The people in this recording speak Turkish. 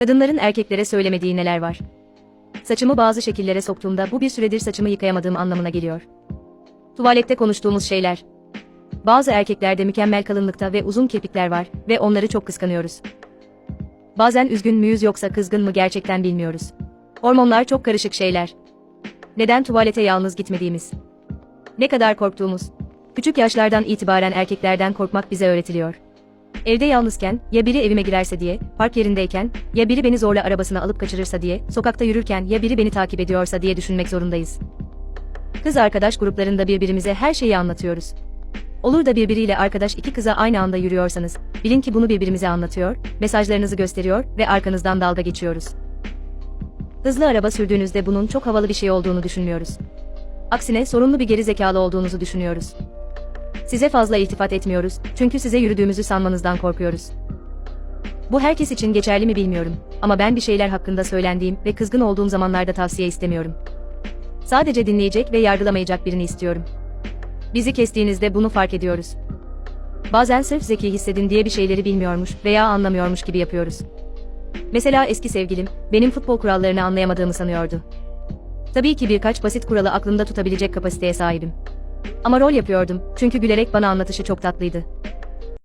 Kadınların erkeklere söylemediği neler var? Saçımı bazı şekillere soktuğumda bu bir süredir saçımı yıkayamadığım anlamına geliyor. Tuvalette konuştuğumuz şeyler. Bazı erkeklerde mükemmel kalınlıkta ve uzun kirpikler var ve onları çok kıskanıyoruz. Bazen üzgün müyüz yoksa kızgın mı gerçekten bilmiyoruz. Hormonlar çok karışık şeyler. Neden tuvalete yalnız gitmediğimiz? Ne kadar korktuğumuz. Küçük yaşlardan itibaren erkeklerden korkmak bize öğretiliyor. Evde yalnızken, ya biri evime girerse diye, park yerindeyken, ya biri beni zorla arabasına alıp kaçırırsa diye, sokakta yürürken ya biri beni takip ediyorsa diye düşünmek zorundayız. Kız arkadaş gruplarında birbirimize her şeyi anlatıyoruz. Olur da birbiriyle arkadaş iki kıza aynı anda yürüyorsanız, bilin ki bunu birbirimize anlatıyor, mesajlarınızı gösteriyor ve arkanızdan dalga geçiyoruz. Hızlı araba sürdüğünüzde bunun çok havalı bir şey olduğunu düşünmüyoruz. Aksine sorunlu bir geri zekalı olduğunuzu düşünüyoruz. Size fazla iltifat etmiyoruz, çünkü size yürüdüğümüzü sanmanızdan korkuyoruz. Bu herkes için geçerli mi bilmiyorum, ama ben bir şeyler hakkında söylendiğim ve kızgın olduğum zamanlarda tavsiye istemiyorum. Sadece dinleyecek ve yargılamayacak birini istiyorum. Bizi kestiğinizde bunu fark ediyoruz. Bazen sırf zeki hissedin diye bir şeyleri bilmiyormuş veya anlamıyormuş gibi yapıyoruz. Mesela eski sevgilim, benim futbol kurallarını anlayamadığımı sanıyordu. Tabii ki birkaç basit kuralı aklımda tutabilecek kapasiteye sahibim. Ama rol yapıyordum, çünkü gülerek bana anlatışı çok tatlıydı.